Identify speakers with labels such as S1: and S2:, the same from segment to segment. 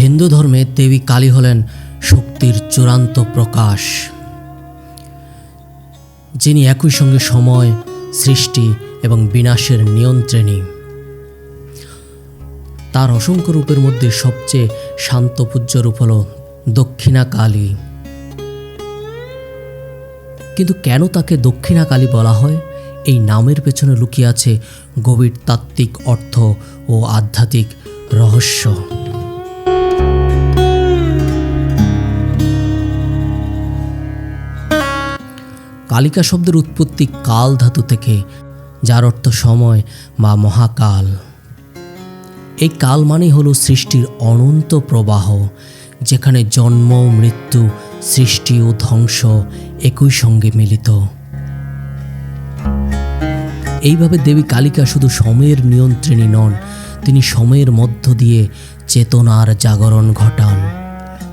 S1: হিন্দু ধর্মে দেবী কালী হলেন শক্তির চূড়ান্ত প্রকাশ। যিনি একই সঙ্গে সময়, সৃষ্টি এবং বিনাশের নিয়ন্ত্রণী। তার অসংখ্য রূপের মধ্যে সবচেয়ে শান্ত পূজ্য রূপ হল দক্ষিণা কালী কিন্তু কেন তাকে দক্ষিণা কালী বলা হয়? এই নামের পেছনে লুকিয়ে আছে গভীর তাত্ত্বিক অর্থ ও আধ্যাত্মিক রহস্য। কালিকা শব্দের উৎপত্তি কাল ধাতু থেকে, যার অর্থ সময় বা মহাকাল। এই কাল মানে হলো সৃষ্টির অনন্ত প্রবাহ, যেখানে জন্ম, মৃত্যু, সৃষ্টি ও ধ্বংস একই সঙ্গে মিলিত। এইভাবে দেবী কালিকা শুধু সময়ের নিয়ন্ত্রণী নন, তিনি সময়ের মধ্য দিয়ে চেতনার জাগরণ ঘটান।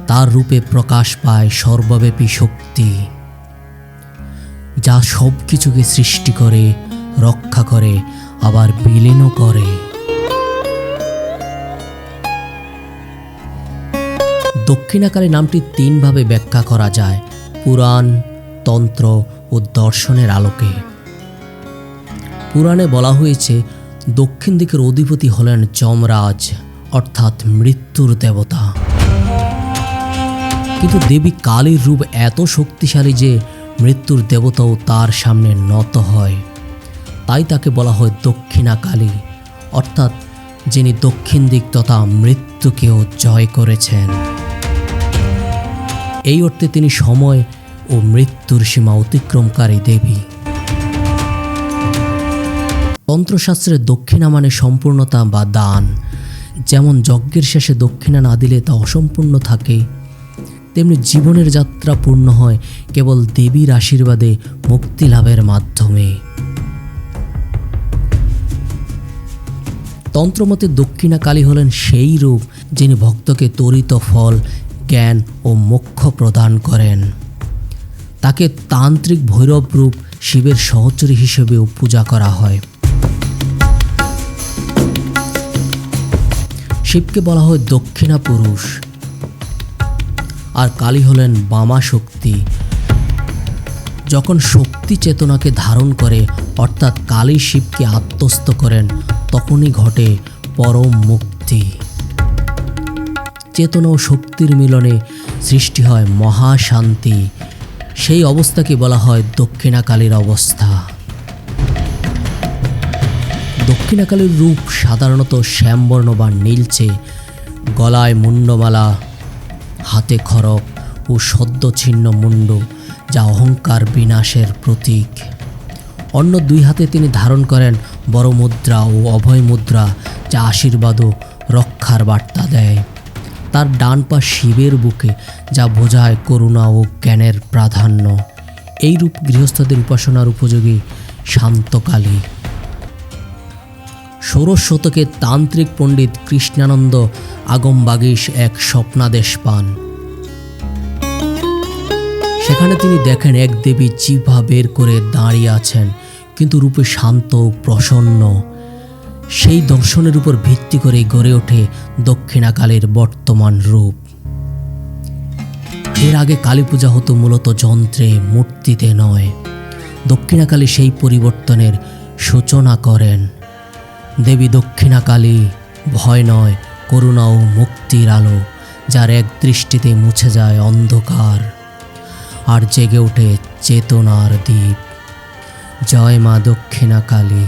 S1: তার রূপে প্রকাশ পায় সর্বব্যাপী শক্তি। যা সব কিছুকে সৃষ্টি করে, রক্ষা করে, আবার বিলীনও করে। দক্ষিণাকালী নামটি তিনভাবে ব্যাখ্যা করা যায়, পুরাণ, তন্ত্র ও দর্শনের আলোকে। পুরাণে বলা হয়েছে, দক্ষিণ দিকের অধিপতি হলেন যমরাজ, অর্থাৎ মৃত্যুর দেবতা। কিন্তু দেবী কালীর রূপ এত শক্তিশালী যে মৃত্যুর দেবতাও তার সামনে নত হয়। তাই তাকে বলা হয় দক্ষিণা কালী অর্থাৎ যিনি দক্ষিণ দিক তথা মৃত্যুকেও জয় করেছেন। এই অর্থে তিনি সময় ও মৃত্যুর সীমা অতিক্রমকারী দেবী। তন্ত্রশাস্ত্রে দক্ষিণা মানে সম্পূর্ণতা বা দান। যেমন যজ্ঞের শেষে দক্ষিণা না দিলে তা অসম্পূর্ণ থাকে তেমনি জীবনের যাত্রা পূর্ণ হয় কেবল দেবীর আশীর্বাদে মুক্তি লাভের মাধ্যমে। তন্ত্রমতে দক্ষিণা কালী হলেন সেই রূপ যিনি ভক্তকে তরিত ফল, জ্ঞান ও মোক্ষ প্রদান করেন। তাকে তান্ত্রিক ভৈরব রূপ শিবের সহচরী হিসেবেও পূজা করা হয়। শিবকে বলা হয় দক্ষিণা পুরুষ। আর কালী হলেন বামা শক্তি। যখন শক্তি চেতনাকে ধারণ করে, অর্থাৎ কালী শিবকে আত্মস্থ করেন, তখনই ঘটে পরম মুক্তি। চেতনা ও শক্তির মিলনে সৃষ্টি হয় মহাশান্তি। সেই অবস্থাকে বলা হয় দক্ষিণাকালীর অবস্থা। দক্ষিণাকালীর রূপ সাধারণত শ্যামবর্ণ বা নীলচে, গলায় মুন্ডমালা হাতে খড়ক ও সদ্য ছিন্ন মুন্ড, যা অহংকার বিনাশের প্রতীক। অন্য দুই হাতে তিনি ধারণ করেন বড় মুদ্রা ও অভয় মুদ্রা, যা আশীর্বাদ ও রক্ষার বার্তা দেয়। তার ডান পা শিবের বুকে, যা বোঝায় করুণা ও জ্ঞানের প্রাধান্য। এই রূপ গৃহস্থদের উপাসনার উপযোগী শান্তকালী। ষোড়শ শতকে তান্ত্রিক পণ্ডিত কৃষ্ণানন্দ আগমবাগীশ এক স্বপ্নাদেশ পান। সেখানে তিনি দেখেন এক দেবী জিভা বের করে দাঁড়িয়ে আছেন, কিন্তু রূপে শান্ত প্রসন্ন। সেই দর্শনের উপর ভিত্তি করে গড়ে ওঠে দক্ষিণাকালের বর্তমান রূপ। এর আগে কালী পূজা হতো মূলত যন্ত্রে, মূর্তিতে নয়। দক্ষিণাকালী সেই পরিবর্তনের সূচনা করেন। দেবী দক্ষিণাকালী, ভয় নয় করুণা ও মুক্তির আলো, যার এক দৃষ্টিতে মুছে যায় অন্ধকার, আর জেগে ওঠে চেতনার দ্বীপ। জয় মা দক্ষিণা কালী